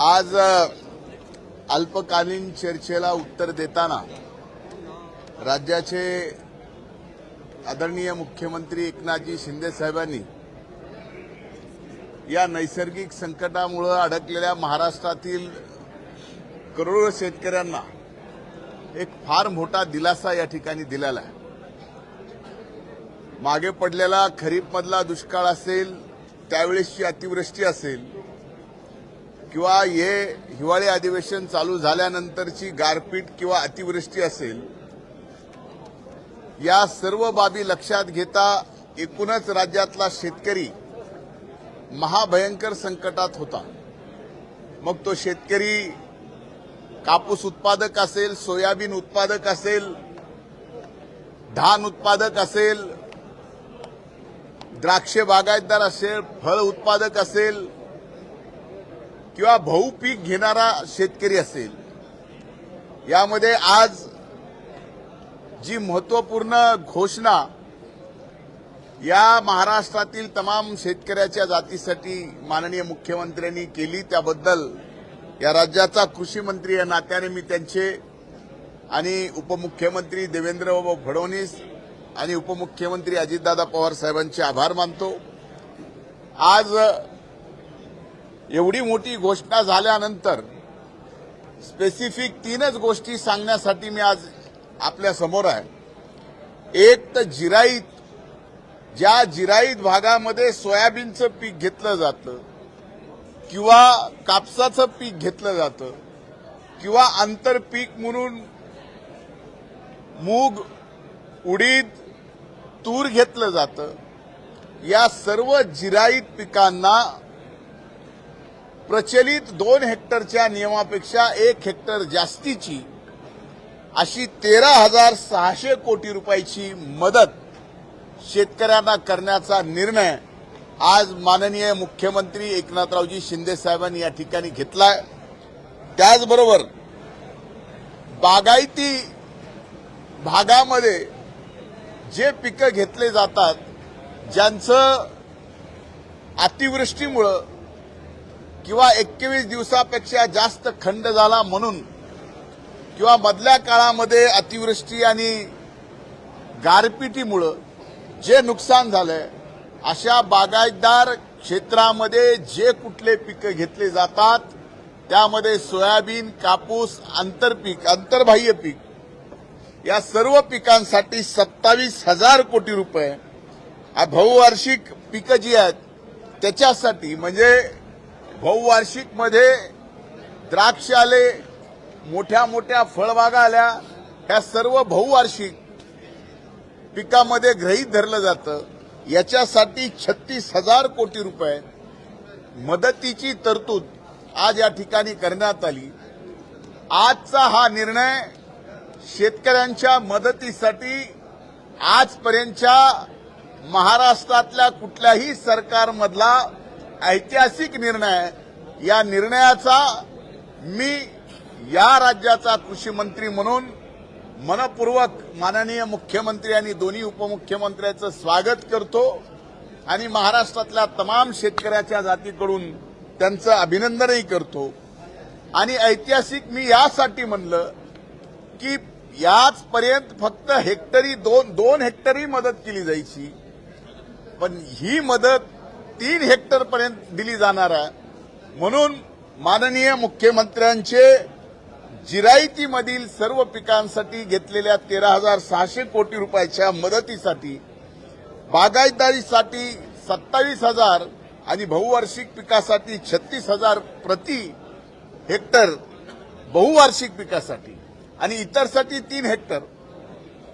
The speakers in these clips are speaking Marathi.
आज अल्पकालीन चर्चेला उत्तर देताना राज्याचे आदरणीय मुख्यमंत्री एकनाथजी शिंदे साहेबांनी या नैसर्गिक संकटामुळं अडकलेल्या महाराष्ट्रातील करोडो शेतकऱ्यांना एक फार मोठा दिलासा या ठिकाणी दिलेला आहे. मागे पडलेला खरीपमधला दुष्काळ असेल त्यावेळेसची अतिवृष्टी असेल किंवा हे हिवाळी अधिवेशन चालू झाल्यानंतरची गारपीट किंवा अतिवृष्टी असेल या सर्व बाबी लक्षात घेता एकूणच राज्यातला शेतकरी महाभयंकर संकटात होता. मग तो शेतकरी कापूस उत्पादक असेल सोयाबीन उत्पादक असेल धान उत्पादक असेल द्राक्ष बागायतदार असेल फळ उत्पादक असेल किंवा भाऊ पीक घेणारा शेतकरी असेल यामध्ये आज जी महत्त्वपूर्ण घोषणा या महाराष्ट्रातील तमाम शेतकऱ्याच्या जातीसाठी माननीय मुख्यमंत्र्यांनी केली त्याबद्दल या राज्याचा कृषी मंत्री या नात्याने मी त्यांचे आणि उपमुख्यमंत्री देवेंद्रबाबू फडणवीस आणि उपमुख्यमंत्री अजितदादा पवार साहेबांचे आभार मानतो. आज एवढी मोठी घोषणा झाल्यानंतर स्पेसिफिक तीनच गोष्टी सांगण्यासाठी मी आज आपल्यासमोर आहे. एक तर जिराईत ज्या जिराईत भागामध्ये सोयाबीनचं पीक घेतलं जातं किंवा कापसाचं पीक घेतलं जातं किंवा आंतरपीक म्हणून मूग उडीद तूर घेतलं जातं या सर्व जिराईत पिकांना प्रचलित दोन हेक्टरच्या नियमापेक्षा एक हेक्टर जास्तीची अशी तेरा हजार सहाशे कोटी रुपयाची मदत शेतकऱ्यांना करण्याचा निर्णय आज माननीय मुख्यमंत्री एकनाथरावजी शिंदे साहेबांनी या ठिकाणी घेतलाय. त्याचबरोबर बागायती भागामध्ये जे पिकं घेतले जातात ज्यांचं अतिवृष्टीमुळं किंवा एकवीस दिवसापेक्षा जास्त खंड झाला म्हणून किंवा मधल्या काळामध्ये अतिवृष्टी आणि गारपिटीमुळं जे नुकसान झालंय अशा बागायतदार क्षेत्रामध्ये जे कुठले पिकं घेतले जातात त्यामध्ये सोयाबीन कापूस आंतरपीक आंतरबाह्य पीक या सर्व पिकांसाठी सत्तावीस हजार कोटी रुपये बहुवार्षिक पिकं जी आहेत त्याच्यासाठी म्हणजे बहुवार्षिकमध्ये द्राक्ष आले मोठ्या मोठ्या फळबागा आल्या. ह्या सर्व बहुवार्षिक पिकामध्ये ग्रहीत धरलं जातं. याच्यासाठी छत्तीस हजार कोटी रुपये मदतीची तरतूद आज या ठिकाणी करण्यात आली. आजचा हा निर्णय शेतकऱ्यांच्या मदतीसाठी आजपर्यंतच्या महाराष्ट्रातल्या कुठल्याही सरकारमधला ऐतिहासिक निर्णय या निर्णयाचा मी या राज्याचा कृषी मंत्री म्हणून मनपूर्वक माननीय मुख्यमंत्री आणि दोन्ही उपमुख्यमंत्र्यांचं स्वागत करतो आणि महाराष्ट्रातल्या तमाम शेतकऱ्याच्या जातीकडून त्यांचं अभिनंदनही करतो. आणि ऐतिहासिक मी यासाठी म्हणलं की याचपर्यंत फक्त हेक्टरी दोन दोन हेक्टरी मदत केली जायची. पण ही मदत तीन हेक्टर पर्यंत दिली जाणार आहे. म्हणून माननीय मुख्यमंत्र्यांचे जिरायतीमधील सर्व पिकांसाठी घेतलेल्या तेरा हजार सहाशे कोटी रुपयाच्या मदतीसाठी बागायतदारीसाठी सत्तावीस हजार आणि बहुवार्षिक पिकासाठी छत्तीस हजार प्रति हेक्टर बहुवार्षिक पिकासाठी आणि इतरसाठी तीन हेक्टर.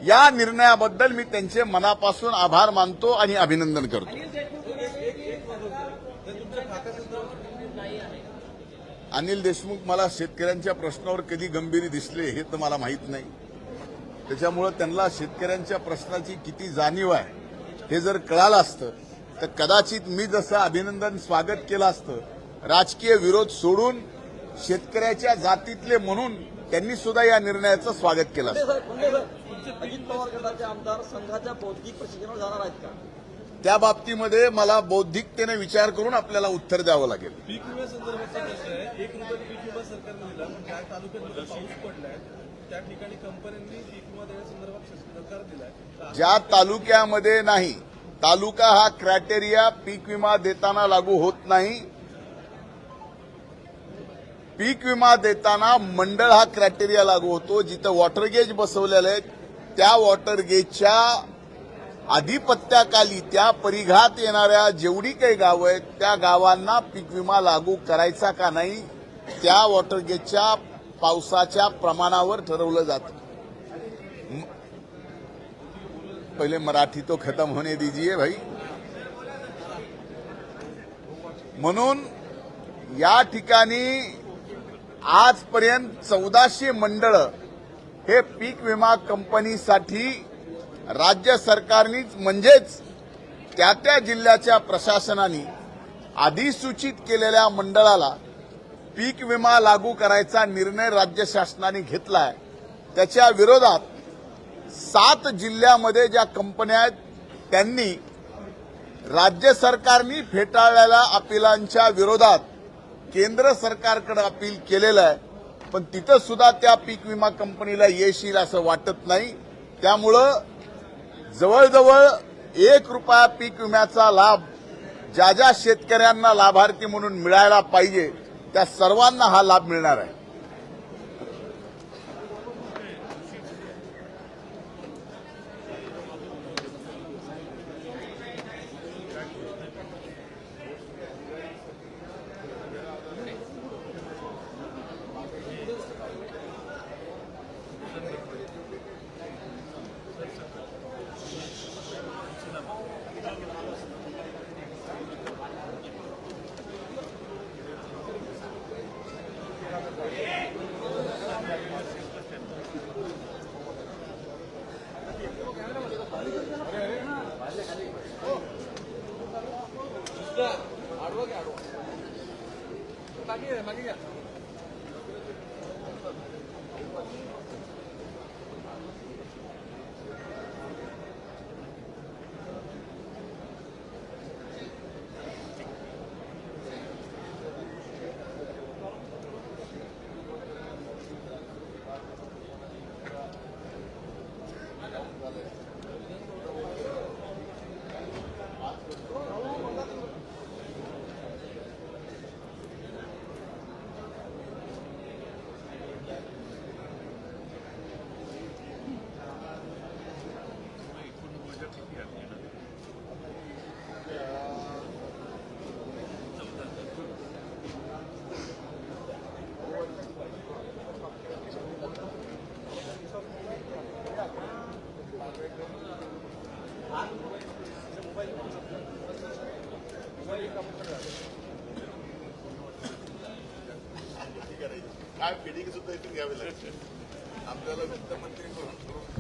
या निर्णयाबद्दल मी त्यांचे मनापासून आभार मानतो आणि अभिनंदन करतो. अनिल देशमुख मला शेतकऱ्यांच्या प्रश्नावर कधी गंभीर दिसले हे तर मला माहीत नाही. त्याच्यामुळं त्यांना शेतकऱ्यांच्या प्रश्नाची किती जाणीव आहे हे जर कळालं असतं तर कदाचित मी जसं अभिनंदन स्वागत केलं असतं राजकीय विरोध सोडून शेतकऱ्याच्या जातीतले म्हणून त्यांनी सुद्धा या निर्णयाचं स्वागत केलं असतं. अजित पवार गटाचे आमदार संघाच्या बौद्धिक प्रशिक्षणावर जाणार आहेत का? त्या बाबतीमध्ये मला बौद्धिकतेने विचार करून आपल्याला उत्तर द्यावं लागेल. पीक विम्यासंदर्भातचा प्रश्न आहे. एक रुपये पीक विमा सरकारने दिला पण ज्या तालुक्यात पाऊस पडलाय त्या ठिकाणी कंपन्यांनी पीक विमा देण्यासंदर्भात नकार दिलाय. तर ज्या तालुक्यामध्ये नाही तालुका हा क्रायटेरिया पीक विमा देताना लागू होत नाही. पीक विमा देताना मंडळ हा क्रायटेरिया लागू होतो जिथं वॉटर गेज बसवलेलं आहे त्या वॉटर गेजच्या आधिपत्याखाली त्या परिघात येणाऱ्या जेवढी काही गावं आहेत त्या गावांना पीक विमा लागू करायचा का नाही त्या वॉटर गेजच्या पावसाच्या प्रमाणावर ठरवलं जातं. पहले मराठी तो खत्म होने दीजिए भाई. म्हणून या ठिकाणी आजपर्यंत चौदाशे मंडळ हे पीक विमा कंपनीसाठी राज्य सरकारनीच म्हणजेच त्या त्या जिल्ह्याच्या प्रशासनाने अधिसूचित केलेल्या मंडळाला पीक विमा लागू करायचा निर्णय राज्य शासनाने घेतलाय. त्याच्या विरोधात सात जिल्ह्यामध्ये ज्या कंपन्या आहेत त्यांनी राज्य सरकारनी फेटाळलेल्या अपिलांच्या विरोधात केंद्र सरकारकडे अपील केलेलं आहे. पण तिथं सुद्धा त्या पीक विमा कंपनीला यश येईल असं वाटत नाही. त्यामुळं जवळजवळ एक रुपया पीक विम्याचा लाभ ज्या ज्या शेतकऱ्यांना लाभार्थी म्हणून मिळायला पाहिजे त्या सर्वांना हा लाभ मिळणार आहे. Yeah. काय फिडिंग सुद्धा इथून घ्यावी लागते आपल्याला वित्तमंत्री करून